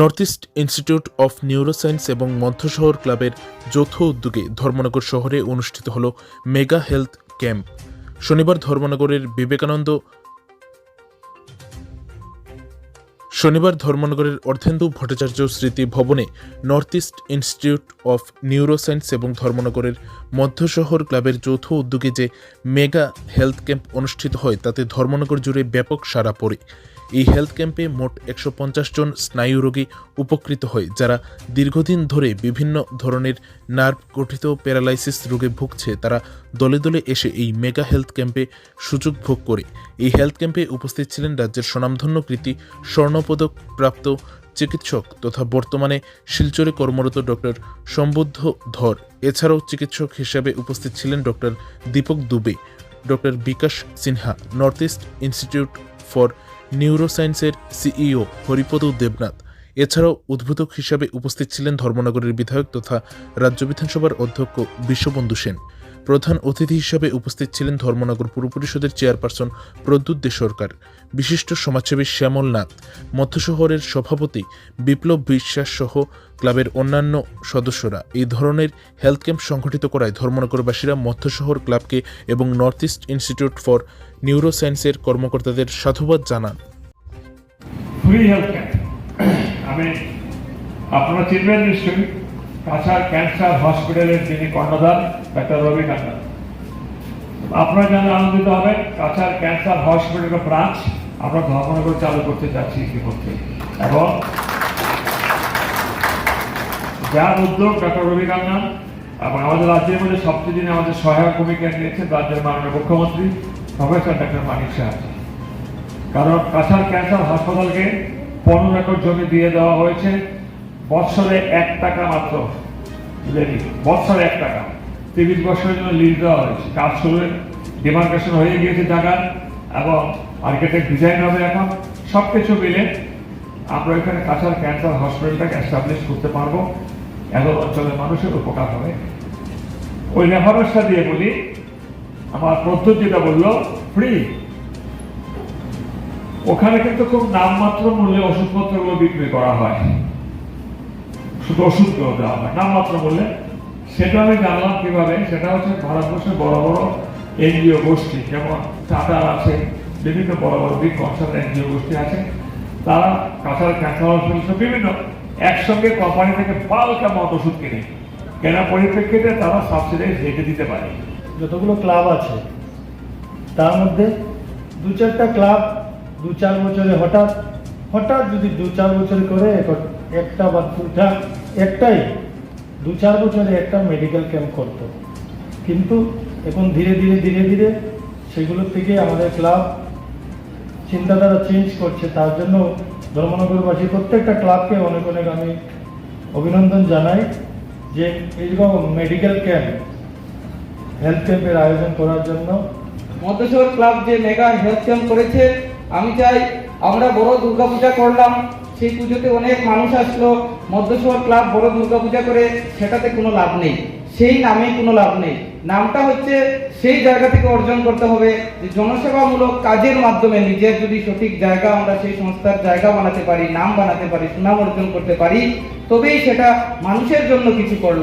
North East Institute of Neuroscience এবং মধ্যশহর ক্লাবের যৌথ উদ্যোগে ধর্মনগর শহরে অনুষ্ঠিত হল মেগা হেলথ ক্যাম্প। শনিবার ধর্মনগরের বিবেকানন্দ শনিবার ধর্মনগরের অর্ধেন্দু ভট্টাচার্য স্মৃতি ভবনে North East Institute of Neuroscience এবং ধর্মনগরের মধ্যশহর ক্লাবের যৌথ উদ্যোগে যে মেগা হেলথ ক্যাম্প অনুষ্ঠিত হয়, তাতে ধর্মনগর জুড়ে ব্যাপক সাড়া পড়ে। এই হেলথ ক্যাম্পে মোট একশো পঞ্চাশ জন স্নায়ু রোগী উপকৃত হয়, যারা দীর্ঘদিন ধরে বিভিন্ন ধরনের নার্ভ গঠিত প্যারালাইসিস রোগে ভুগছে। তারা দলে দলে এসে এই মেগা হেলথ ক্যাম্পে সুযোগ ভোগ করে। এই হেলথ ক্যাম্পে উপস্থিত ছিলেন রাজ্যের স্বনামধন্য কৃতি, স্বর্ণপদক প্রাপ্ত চিকিৎসক তথা বর্তমানে শিলচরে কর্মরত ডক্টর সম্বুদ্ধ ধর। এছাড়াও চিকিৎসক হিসেবে উপস্থিত ছিলেন doctor Deepak Dubey, doctor Bikash Sinha, North East Institute for নিউরোসায়েন্সের CEO Haripada Debnath. এছাড়াও উদ্বোধক হিসাবে উপস্থিত ছিলেন ধর্মনগরের বিধায়ক তথা রাজ্য বিধানসভার অধ্যক্ষ বিশ্ববন্ধু সেন। প্রধান অতিথি হিসাবে উপস্থিত ছিলেন ধর্মনগর পুর পরিষদের চেয়ারপারসন প্রদ্যুৎ দে সরকার, বিশিষ্ট সমাজসেবী শ্যামল নাথ মধ্যশহরের সভাপতি বিপ্লব বিশ্বাস সহ ক্লাবের অন্যান্য সদস্যরা। এই ধরনের হেলথ ক্যাম্প সংগঠিত করায় ধর্মনগরবাসীরা মধ্যশহর ক্লাবকে এবং নর্থ ইস্ট ইনস্টিটিউট ফর নিউরোসায়েন্সের কর্মকর্তাদের সাধুবাদ জানান। আপনারা চিনবেন নিশ্চয়ই। কাছাড় ক্যান্সার হসপিটালের যিনি কর্ণধার, ডাক্তার রবি কান্ডা আপনারা জানলে আনন্দিত হবেন কাছাড় ক্যান্সার হসপিটালের ব্রাঞ্চ আমরা ধর্মনগর চালু করতে যাচ্ছি ইতিমধ্যে। এবং যার উদ্যোগ ডক্টর রবি কান্না এবং আমাদের রাজ্যের মধ্যে সবচেয়ে দিনে আমাদের সহায়ক ভূমিকা নিয়েছেন, রাজ্যের মাননীয় মুখ্যমন্ত্রী, প্রফেসর ডাক্তার মানিক সাহা কারণ কাছাড় ক্যান্সার হাসপাতালকে পনেরো একর জমি দিয়ে দেওয়া হয়েছে। বৎসরে এক টাকা মাত্র বৎসরে এক টাকা। তিরিশ বছরের জন্য লিজ দেওয়া হয়েছে। কাজ শুরু ডিমার্কেশন হয়ে গিয়েছে জায়গা এবং আর্কিটেক্ট ডিজাইন হবে এখন। সব কিছু মিলে আমরা এখানে কাছাড় ক্যান্সার হসপিটালটাকে এস্টাবলিশ করতে পারব। এত অঞ্চলের মানুষের উপকার হবে। ওই রেফারেন্সটা দিয়ে বলি, আমার যেটা বলল ফ্রি ওখানে কিন্তু খুব নামমাত্র মূল্যে ওষুধপত্রগুলো বিক্রি করা হয়। শুধু ওষুধগুলো দেওয়া হয় নামমাত্র মূল্যে সেটা আমি জানলাম কীভাবে? সেটা হচ্ছে ভারতবর্ষের বড় বড় এনজিও গোষ্ঠী, যেমন টাটা আছে, বিভিন্ন বড় বড় বিগ কনসার্ন এনজিও গোষ্ঠী আছে। তারা কাছাড় ক্যান্সার হসপিটাল বিভিন্ন একসঙ্গে কোম্পানি থেকে বাল্ক মত ওষুধ কিনে। কেনার পরিপ্রেক্ষিতে তারা সাবসিডাইজ রেখে দিতে পারে। যতগুলো ক্লাব আছে, তার মধ্যে দু চারটা ক্লাব দু চার বছরে হঠাৎ হঠাৎ যদি দু চার বছরে করে একটা বা দুটা, একটাই, দু চার বছরে একটা মেডিকেল ক্যাম্প করত। কিন্তু এখন ধীরে ধীরে ধীরে ধীরে সেগুলোর থেকে আমাদের ক্লাব চিন্তাধারা চেঞ্জ করছে। তার জন্য ধর্মনগরবাসী প্রত্যেকটা ক্লাবকে অনেক অনেক আমি অভিনন্দন জানাই যে এইরকম মেডিকেল ক্যাম্প হেলথ ক্যাম্পের আয়োজন করার জন্য। মধ্যশহর ক্লাব যে মেগা হেলথ ক্যাম্প করেছে, আমি চাই আমরা বড় দুর্গাপূজা করলাম। সেই পুজোতে অনেক মানুষ আসলো। মধ্যশহর ক্লাব, বড় দুর্গা পূজা করে, সেটাতে কোনো লাভ নেই। সেই নামে কোনো লাভ নেই। নামটা হচ্ছে, সেই জায়গা থেকে অর্জন করতে হবে। যে জনসেবামূলক কাজের মাধ্যমে নিজের যদি সঠিক জায়গা আমরা সেই সংস্থার জায়গা বানাতে পারি, নাম বানাতে পারি, সুনাম অর্জন করতে পারি, তবেই সেটা মানুষের জন্য কিছু করলাম।